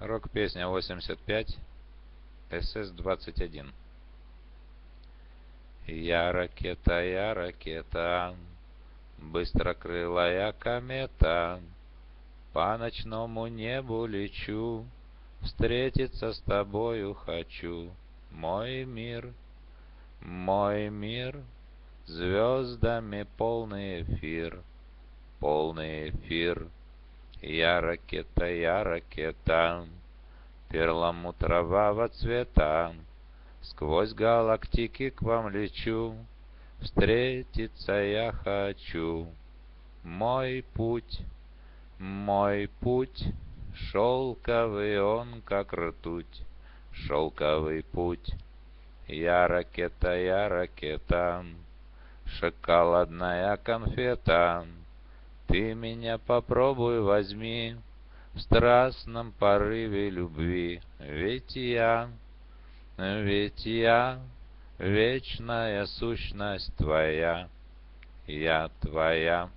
Рок-песня 85, СС-21. Я ракета, я ракета, Быстрокрылая комета, По ночному небу лечу, Встретиться с тобою хочу. Мой мир, мой мир, Звездами полный эфир, Полный эфир. Я ракета, я ракета, перламутрового цвета, Сквозь галактики к вам лечу, Встретиться я хочу. Мой путь, мой путь, Шелковый он, как ртуть, Шелковый путь. Я ракета, я ракета, Шоколадная конфета, ты меня попробуй возьми В страстном порыве любви, Ведь я, ведь я Вечная сущность твоя, Я твоя.